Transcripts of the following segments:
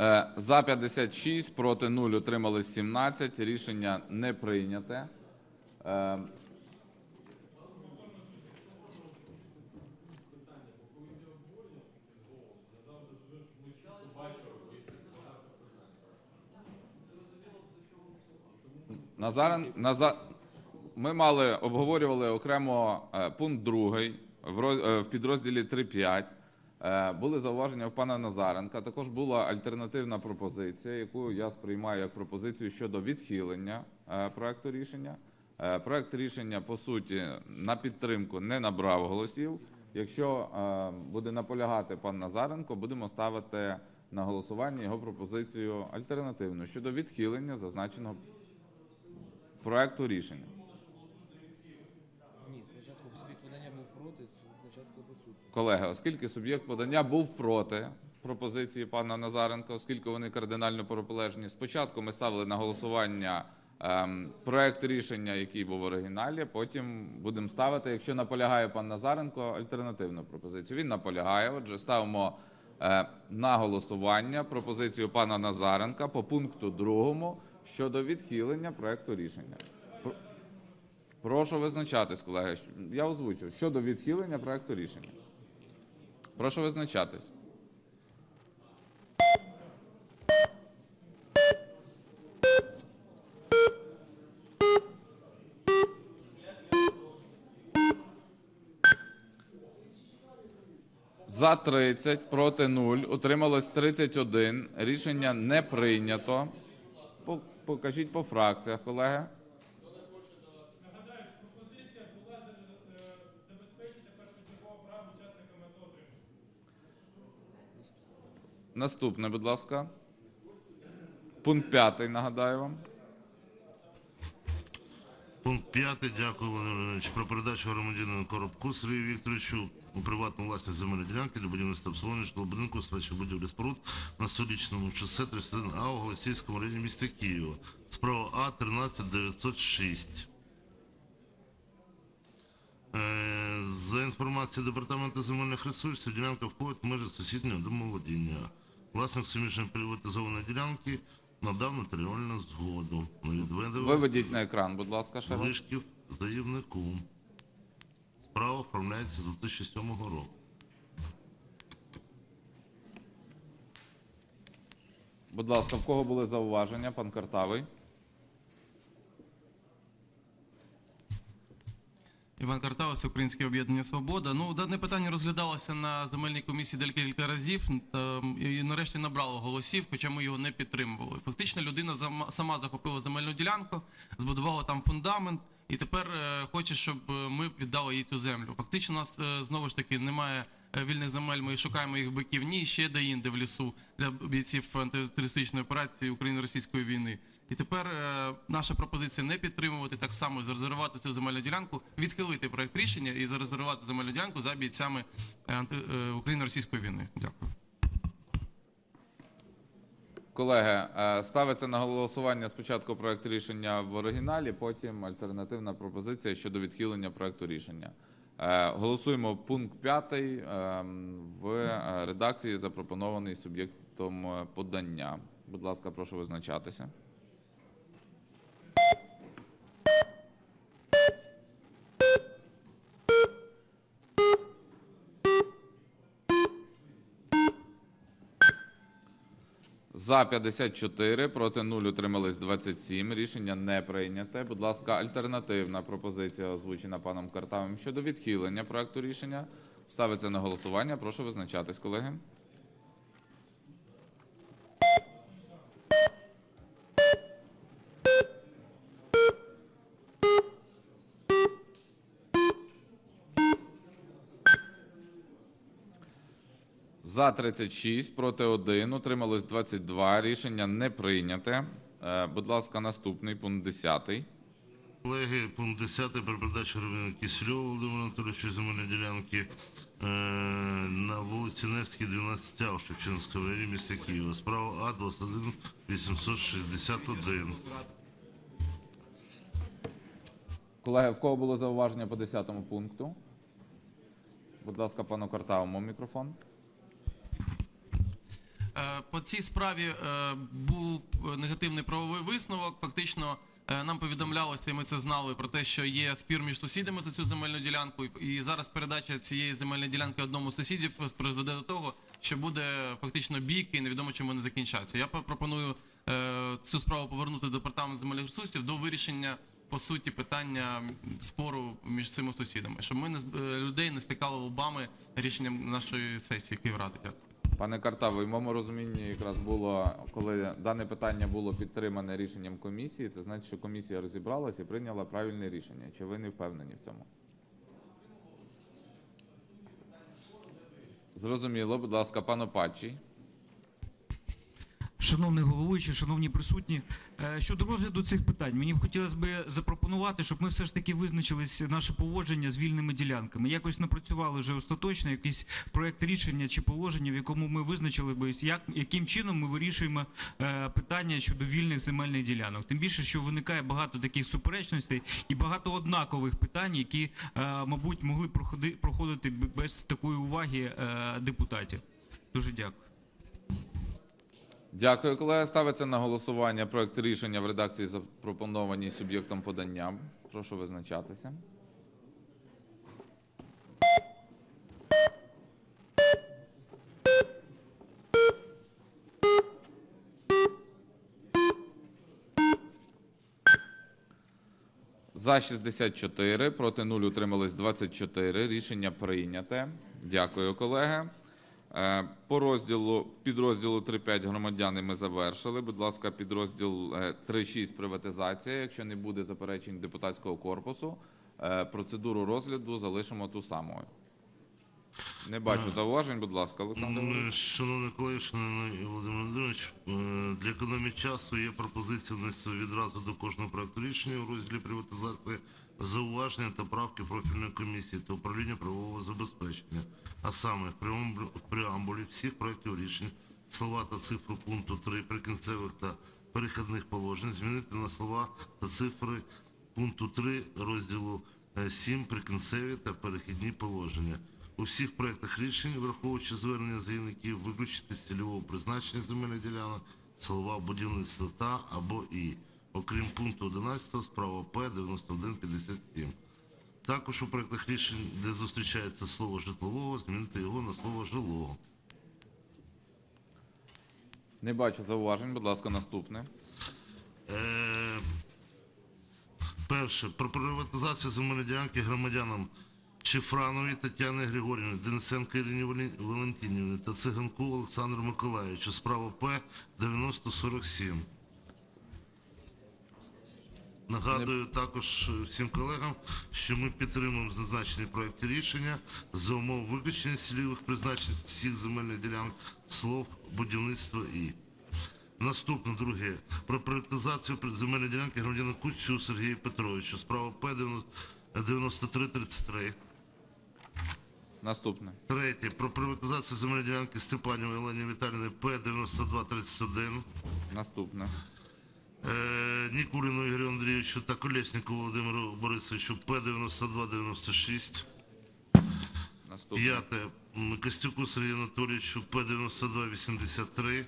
Е, За 56, проти 0, утримались 17. Рішення не прийняте. Е, Назарен, Наза... Ми мали обговорювали окремо е, пункт другий в, роз... е, в підрозділі 3.5. Е, були зауваження в пана Назаренка. Також була альтернативна пропозиція, яку я сприймаю як пропозицію щодо відхилення е, проекту рішення. Е, проект рішення по суті на підтримку не набрав голосів. Якщо буде наполягати пан Назаренко, будемо ставити на голосування його пропозицію альтернативну щодо відхилення зазначеного проекту рішення. Ні, спочатку суб'єкт подання був проти, спочатку по суду. Колеги, оскільки суб'єкт подання був проти пропозиції пана Назаренка, оскільки вони кардинально протилежні, спочатку ми ставили на голосування ем, проект рішення, який був в оригіналі. Потім будемо ставити, якщо наполягає пан Назаренко, альтернативну пропозицію. Він наполягає. Отже, ставимо е, на голосування пропозицію пана Назаренка по пункту другому щодо відхилення проекту рішення. Прошу визначатись, колеги. Я озвучу щодо відхилення проекту рішення. Прошу визначатись. За 30, проти 0, утрималось 31. Рішення не прийнято. По- Покажіть по фракціях, колеги. Наступне, будь ласка. Пункт 5, нагадаю вам. Пункт 5. Дякую, Володимир Леонідович. Про передачу громадянину Коробку Сергію Вікторовичу у приватну власність земельної ділянки для будівництва обслуговування житлового будинку спадщих будівлі споруд на столічному шосе 31А у Голосіївському районі міста Києва. Справа А 13906. Е, За інформацією Департаменту земельних ресурсів, ділянка входить в межі сусіднього домоволодіння. Власник суміжної приватизованої ділянки надав нотаріальну згоду на відведення Виведіть на екран, будь ласка, ще раз. залишків заявнику. Справа оформляється з 2007 року. Будь ласка, в кого були зауваження, пан Картавий? Іван Картавас, Українське об'єднання Свобода. Ну, дане питання розглядалося на земельній комісії декілька разів та і нарешті набрало голосів, хоча ми його не підтримували. Фактично, людина сама захопила земельну ділянку, збудувала там фундамент, і тепер е, хоче, щоб е, ми віддали їй цю землю. Фактично, у нас е, знову ж таки немає вільних земель. Ми шукаємо їх биків ні ще де-інде в лісу для бійців антитерористичної операції України-російської війни. І тепер е, наша пропозиція не підтримувати так само зарезервувати цю земельну ділянку, відхилити проект рішення і зарезервувати земельну ділянку за бійцями е, анти- е, України-російської війни. Дякую. Колеги, е, ставиться на голосування спочатку проект рішення в оригіналі, потім альтернативна пропозиція щодо відхилення проекту рішення. Е, Голосуємо пункт 5 в е, редакції, запропонований суб'єктом е, подання. Будь ласка, прошу визначатися. За 54, проти 0, утримались 27. Рішення не прийняте. Будь ласка, альтернативна пропозиція озвучена паном Картавим щодо відхилення проекту рішення. Ставиться на голосування. Прошу визначатись, колеги. За 36, проти 1, утрималось 22. Рішення не прийняте. Е, Будь ласка, наступний пункт 10. Колеги, пункт 10 про передачу громадянину Кисельову Володимиру Анатолійовичу земельної ділянки е, на вулиці Невській, 12А у Шевченському районі міста Києва. Справа А 21 861. Колеги, в кого було зауваження по 10 пункту? Будь ласка, пану Картавому мікрофон. Е, По цій справі е, був негативний правовий висновок. Фактично е, нам повідомлялося, і ми це знали про те, що є спір між сусідами за цю земельну ділянку. І зараз передача цієї земельної ділянки одному з сусідів призведе до того, що буде фактично бійки, і невідомо чим вони закінчаться. Я пропоную цю справу повернути до департаменту земельних ресурсів до вирішення по суті питання спору між цими сусідами, щоб ми не людей не стикали лбами рішенням нашої сесії Київради. Дякую. Пане Картавий, в моєму розумінні якраз було, коли дане питання було підтримане рішенням комісії, це значить, що комісія розібралася і прийняла правильне рішення. Чи ви не впевнені в цьому? Зрозуміло, будь ласка, пан Опачий. Шановний головуючий, шановні присутні, е, щодо розгляду цих питань, мені б хотілося б запропонувати, щоб ми все ж таки визначились наше поводження з вільними ділянками. Якось напрацювали вже остаточно якийсь проект рішення чи положення, в якому ми визначили би, як, яким чином ми вирішуємо е, питання щодо вільних земельних ділянок. Тим більше, що виникає багато таких суперечностей і багато однакових питань, які, е, мабуть, могли проходи, проходити без такої уваги депутатів. Дуже дякую. Дякую, колеги. Ставиться на голосування проект рішення в редакції, запропонованій суб'єктом подання. Прошу визначатися. За 64, проти 0, утримались 24. Рішення прийняте. Дякую, колеги. Е, По розділу підрозділу 3.5 громадяни ми завершили. Будь ласка, підрозділ е, 3.6 приватизація. Якщо не буде заперечень депутатського корпусу, е, процедуру розгляду залишимо ту самою. Не бачу зауважень, будь ласка, Олександр. Володимирович. Е, Шановні колеги, шановний Володимир Володимирович, е, для економії часу є пропозиція внести відразу до кожного проекту рішення у розділі приватизації зауваження та правки профільної комісії та управління правового забезпечення. А саме в преамбулі, всіх проектів рішень слова та цифру пункту 3 прикінцевих та перехідних положень змінити на слова та цифри пункту 3 розділу е, 7 прикінцеві та перехідні положення. У всіх проектах рішень, враховуючи звернення заявників, виключити з цільового призначення земельних ділянок слова будівництва та або і, окрім пункту 11 справа П 9157. Також у проектах рішень, де зустрічається слово житлового, змінити його на слово жилого. Не бачу зауважень, будь ласка, наступне. Е, Перше. Про приватизацію земельної ділянки громадянам Чифрановій Тетяни Григорівни, Денисенко Ірині Валі- Валентинівни та Циганку Олександру Миколаївичу. Справа П 9047. Нагадую також всім колегам, що ми підтримуємо зазначені проекти рішення за умов виключення цільових призначень всіх земельних ділянок слов будівництва і. Наступне друге. Про приватизацію земельної ділянки громадянина Куцю Сергію Петровичу. Справа П 9333. Наступне. Третє. Про приватизацію земельної ділянки Степанівої Олені Віталіни П 9231. Наступне. Нікуліну Ігорю Андрійовичу та Колєсніку Володимиру Борисовичу П 9296. Наступне. П'яте. Костюку Сергію Анатолійовичу П 9283.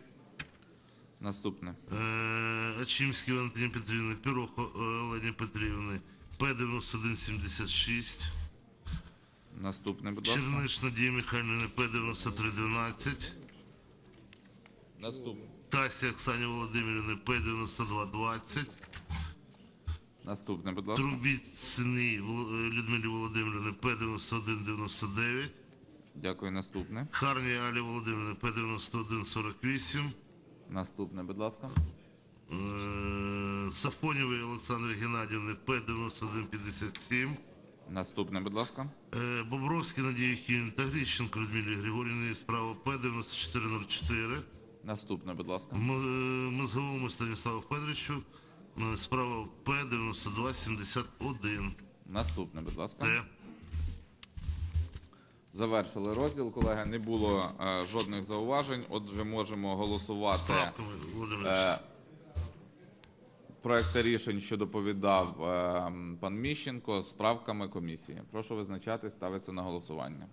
Наступне. Е, Ачимській Валентині Петрівни, Пірохо е, Олені Петрівни, П-9176, Наступне, будь ласка. Черниш Надії Михайлівни, П-9312, Наступне. Тасі Оксані Володимирівни, П-9220, Наступне, будь ласка. Трубіцини е, Людмилі Володимирівни, П-9199, Дякую. Наступне. Харні Алі Володимирівни, П-9148, Наступне, будь ласка. е, Сафонєвої Олександри Геннадівни, П-9157, Наступне, будь ласка. Е, Бобровський Надії Кін та Гріщенко Людмилі Григорівні справа П-9404. Наступне, будь ласка. М- е, Мозговому Станіславу Федоровичу е, справа П-9271. Наступне, будь ласка. Це Завершили розділ, колеги. Не було е, жодних зауважень. Отже, можемо голосувати Володимир. е, проекти рішень, що доповідав е, пан Міщенко, з правками комісії. Прошу визначатись, ставиться на голосування.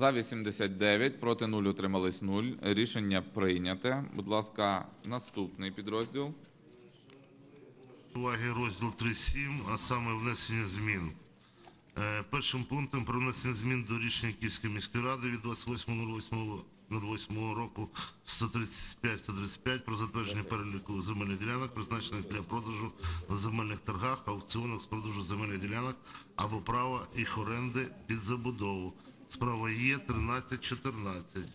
За 89, проти 0, утримались 0. Рішення прийняте. Будь ласка, наступний підрозділ. Уваги розділ 3.7, а саме внесення змін. Е, Першим пунктом про внесення змін до рішення Київської міської ради від 28.08.08 року 135-135 про затвердження переліку земельних ділянок, призначених для продажу на земельних торгах, аукціонах з продажу земельних ділянок або права їх оренди під забудову. Справа є 13.14.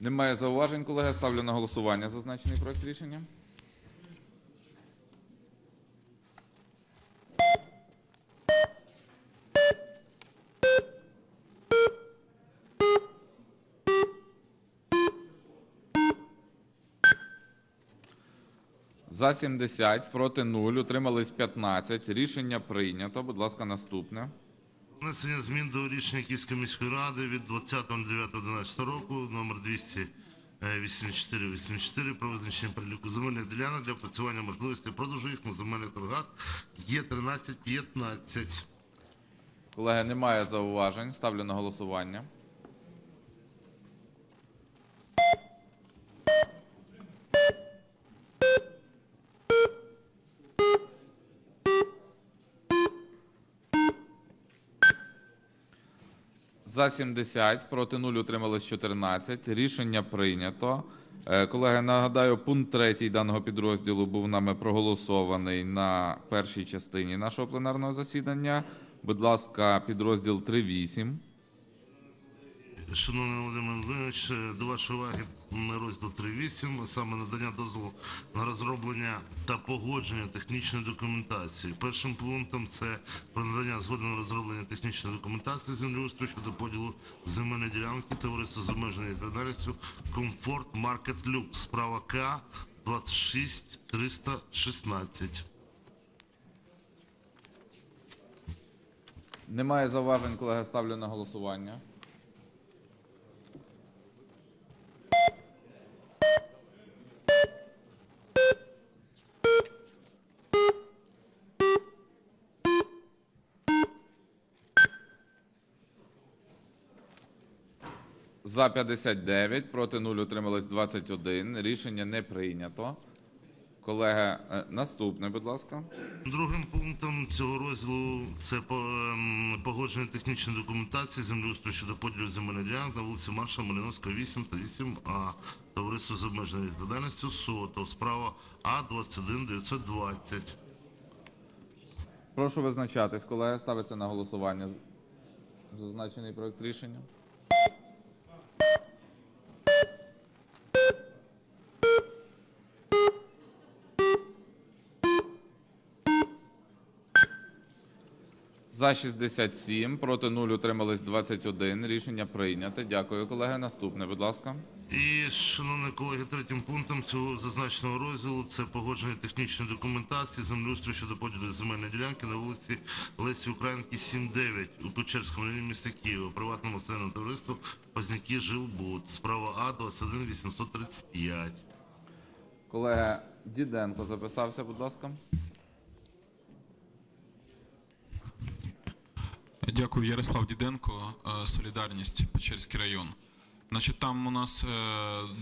Немає зауважень, колеги. Ставлю на голосування зазначений проект рішення. За 70, проти 0, утримались 15. Рішення прийнято. Будь ласка, наступне. Внесення змін до рішення Київської міської ради від 20.09.11 року номер 284-84 про визначення переліку земельних ділянок для опрацювання можливості продажу їх на земельних торгах є 13.15. Колеги, немає зауважень. Ставлю на голосування. За 70, проти 0, утрималось 14. Рішення прийнято. Е, Колеги, нагадаю, пункт 3 даного підрозділу був нами проголосований на першій частині нашого пленарного засідання. Будь ласка, підрозділ 3.8. Шановний Володимир Володимирович, е, до вашої уваги м, розділ 3.8, саме надання дозволу на розроблення та погодження технічної документації. Першим пунктом це про надання згоди на розроблення технічної документації землеустрою щодо поділу земельної ділянки товариства з обмеженою відповідальністю Комфорт Маркет Люкс, справа К 26316. Немає зауважень, колеги, ставлю на голосування. За 59, проти 0, утрималось 21. Рішення не прийнято. Колеги, е, наступне, будь ласка. Другим пунктом цього розділу це ем, погодження технічної документації землеустрою щодо поділу земельних ділянок на вулиці Марша Малиновська, 8 та 8А. Товариство з обмеженою відповідальністю СОТО. Справа А 21920. Прошу визначатись, колеги. Ставиться на голосування зазначений проект рішення. За 67, проти 0, утримались 21. Рішення прийнято. Дякую, колеги. Наступне, будь ласка. І, шановні колеги, третім пунктом цього зазначеного розділу це погодження технічної документації землеустрою щодо поділу земельної ділянки на вулиці Лесі Українки, 7-9 у Печерському районі міста Києва, приватному акціонерному товариству Позняки Жилбуд. Справа А 21835. Колега Діденко записався, будь ласка. Дякую, Ярослав Діденко, е, Солідарність, Печерський район. Значить, там у нас е,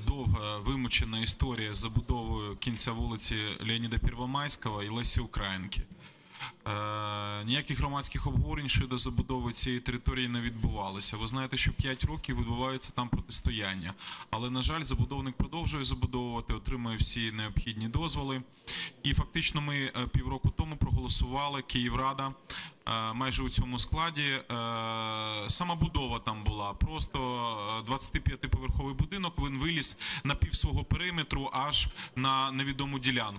довга вимучена історія з забудовою кінця вулиці Леоніда Первомайського і Лесі Українки. Е, ніяких громадських обговорень щодо забудови цієї території не відбувалося. Ви знаєте, що 5 років відбувається там протистояння. Але, на жаль, забудовник продовжує забудовувати, отримує всі необхідні дозволи. І фактично ми е, півроку тому проголосували Київрада е, майже у цьому складі. Сама будова там була. Просто е, 25-поверховий будинок. Він виліз на пів свого периметру аж на невідому ділянку.